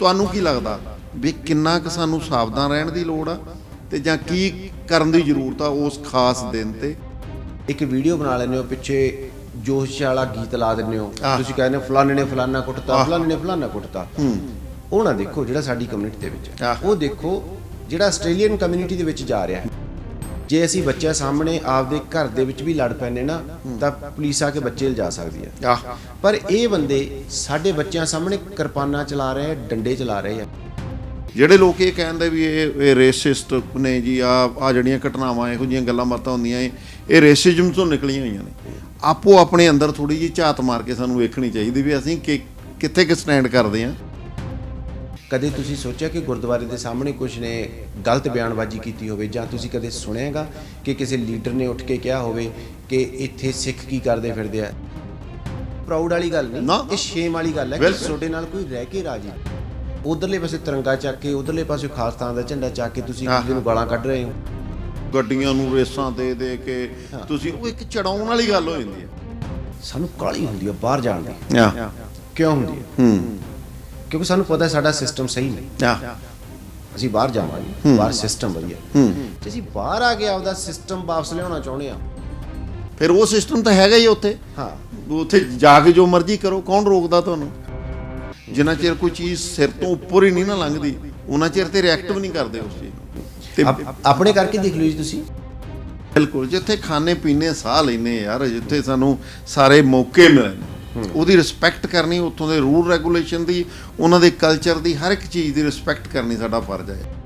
ਤੁਹਾਨੂੰ ਕੀ ਲੱਗਦਾ ਵੀ ਕਿੰਨਾ ਕੁ ਸਾਨੂੰ ਸਾਵਧਾਨ ਰਹਿਣ ਦੀ ਲੋੜ ਆ? ਤੇ ਜਾਂ ਕੀ ਕਰਨ ਦੀ ਜ਼ਰੂਰਤ ਆ ਉਸ ਖਾਸ ਦਿਨ ਤੇ? ਇੱਕ ਵੀਡੀਓ ਬਣਾ ਲੈਂਦੇ ਹੋ ਪਿੱਛੇ ਜੋਸ਼ ਵਾਲਾ ਗੀਤ ਲਾ ਦਿੰਦੇ ਹੋ। ਤੁਸੀਂ ਕਹਿੰਦੇ ਹੋ ਫਲਾਣੇ ਨੇ ਫਲਾਣਾ ਕੁੱਟਤਾ ਫਲਾਣੇ ਨੇ ਫਲਾਣਾ ਕੁੱਟਤਾ। ਉਹ ਨਾ ਦੇਖੋ ਜਿਹੜਾ ਸਾਡੀ ਕਮਿਊਨਿਟੀ ਦੇ ਵਿੱਚ ਹੈ। ਉਹ ਦੇਖੋ ਜਿਹੜਾ ਆਸਟ੍ਰੇਲੀਅਨ ਕਮਿਊਨਿਟੀ ਦੇ ਵਿੱਚ ਜਾ ਰਿਹਾ ਹੈ। ਜੇ ਅਸੀਂ ਬੱਚਿਆਂ ਸਾਹਮਣੇ ਆਪਦੇ ਘਰ ਦੇ ਵਿੱਚ ਵੀ ਲੜ ਪੈਂਦੇ ਨਾ ਤਾਂ ਪੁਲਿਸ ਆ ਕੇ ਬੱਚੇ ਲਿਜਾ ਸਕਦੀ ਹੈ। ਆਹ। ਪਰ ਇਹ ਬੰਦੇ ਸਾਡੇ ਬੱਚਿਆਂ ਸਾਹਮਣੇ ਕਿਰਪਾਨਾਂ ਚਲਾ ਰਹੇ ਆ ਡੰਡੇ ਚਲਾ ਰਹੇ ਆ। ਜਿਹੜੇ ਲੋਕ ਇਹ ਕਹਿੰਦੇ ਵੀ ਇਹ ਇਹ ਰੇਸਿਸਟ ਨੇ ਜੀ ਆ ਆ ਜਿਹੜੀਆਂ ਘਟਨਾਵਾਂ ਇਹੋ ਜਿਹੀਆਂ ਗੱਲਾਂ ਬਾਤਾਂ ਹੁੰਦੀਆਂ ਇਹ ਇਹ ਰੇਸਿਜ਼ਮ ਤੋਂ ਨਿਕਲੀਆਂ ਹੋਈਆਂ ਨੇ। ਆਪੋ ਆਪਣੇ ਅੰਦਰ ਥੋੜੀ ਜਿਹੀ ਝਾਤ ਮਾਰ ਕੇ ਸਾਨੂੰ ਵੇਖਣੀ ਚਾਹੀਦੀ ਵੀ ਅਸੀਂ ਕਿ ਕਿੱਥੇ ਕਿ ਸਟੈਂਡ ਕਰਦੇ ਆ ਕਦੇ ਤੁਸੀਂ ਸੋਚਿਆ ਕਿ ਗੁਰਦੁਆਰੇ ਦੇ ਸਾਹਮਣੇ ਕੁਝ ਨੇ ਗਲਤ ਬਿਆਨਬਾਜ਼ੀ ਕੀਤੀ ਹੋਵੇ ਜਾਂ ਤੁਸੀਂ ਕਦੇ ਸੁਣਿਆਗਾ ਕਿ ਕਿਸੇ ਲੀਡਰ ਨੇ ਉੱਠ ਕੇ ਕਿਹਾ ਹੋਵੇ ਕਿ ਇੱਥੇ ਸਿੱਖ ਕੀ ਕਰਦੇ ਫਿਰਦੇ ਆ? ਪ੍ਰਾਊਡ ਵਾਲੀ ਗੱਲ। ਨਹੀਂ ਇਹ ਸ਼ੇਮ ਵਾਲੀ ਗੱਲ ਹੈ ਕਿ। ਤੁਹਾਡੇ ਨਾਲ ਕੋਈ ਰਹਿ ਕੇ ਰਾਜੀ ਉਧਰਲੇ ਪਾਸੇ ਤਿਰੰਗਾ ਚੱਕ ਕੇ ਉਧਰਲੇ ਪਾਸੇ ਖਾਲਸਤਾਨ ਦਾ ਝੰਡਾ ਚੱਕ ਕੇ ਤੁਸੀਂ। ਕਿਸੇ ਨੂੰ ਗਾਲਾਂ ਕੱਢ ਰਹੇ ਹੋ। ਗੱਡੀਆਂ ਨੂੰ ਰੇਸਾਂ ਦੇ ਦੇ ਕੇ ਤੁਸੀਂ ਉਹ ਇੱਕ ਚੜਾਉਣ ਵਾਲੀ ਗੱਲ ਹੋ ਜਾਂਦੀ ਹੈ। ਸਾਨੂੰ ਕਾਲੀ ਹੁੰਦੀ ਹੈ ਬਾਹਰ ਜਾਣ ਦੀ। ਕਿਉਂ ਹੁੰਦੀ ਹੈ? ਹੂੰ। ਕਿਉਂਕਿ ਸਾਨੂੰ ਪਤਾ ਹੈ ਸਾਡਾ ਸਿਸਟਮ ਸਹੀ ਨਹੀਂ। ਆ ਅਸੀਂ ਬਾਹਰ ਜਾਵਾਂਗੇ ਬਾਹਰ ਸਿਸਟਮ ਵਧੀਆ ਹੂੰ। ਜੇ ਅਸੀਂ ਬਾਹਰ ਆ ਕੇ ਆਪਦਾ ਸਿਸਟਮ ਵਾਪਸ ਲਿਆਉਣਾ ਚਾਹੁੰਦੇ ਆ ਫਿਰ ਉਹ ਸਿਸਟਮ ਤਾਂ ਹੈਗਾ ਹੀ ਉੱਥੇ। ਹਾਂ। ਉੱਥੇ ਜਾ ਕੇ ਜੋ ਮਰਜ਼ੀ ਕਰੋ ਕੌਣ ਰੋਕਦਾ ਤੁਹਾਨੂੰ? ਜਿੰਨਾ ਚਿਰ ਕੋਈ ਚੀਜ਼ ਸਿਰ ਤੋਂ ਉੱਪਰ ਹੀ ਨਹੀਂ ਨਾ ਲੰਘਦੀ ਉਹਨਾਂ ਚਿਰ ਤੇ ਰਿਐਕਟ ਵੀ ਨਹੀਂ ਕਰਦੇ ਉਸ ਚੀਜ਼ ਨੂੰ। ਤੇ ਆਪ- ਆਪਣੇ ਕਰਕੇ ਦੇਖ ਲਓ ਜੀ ਤੁਸੀਂ। ਬਿਲਕੁਲ ਜਿੱਥੇ ਖਾਣੇ ਪੀਣੇ ਸਾਹ ਲੈਨੇ ਯਾਰ ਜਿੱਥੇ ਸਾਨੂੰ ਸਾਰੇ ਮੌਕੇ ਮਿਲਣ ਉਹਦੀ ਰਿਸਪੈਕਟ ਕਰਨੀ, ਉੱਥੋਂ ਦੇ ਰੂਲ ਰੈਗੂਲੇਸ਼ਨ ਦੀ, ਉਹਨਾਂ ਦੇ ਕਲਚਰ ਦੀ, ਹਰ ਇੱਕ ਚੀਜ਼ ਦੀ ਰਿਸਪੈਕਟ ਕਰਨੀ ਸਾਡਾ ਫਰਜ਼ ਹੈ।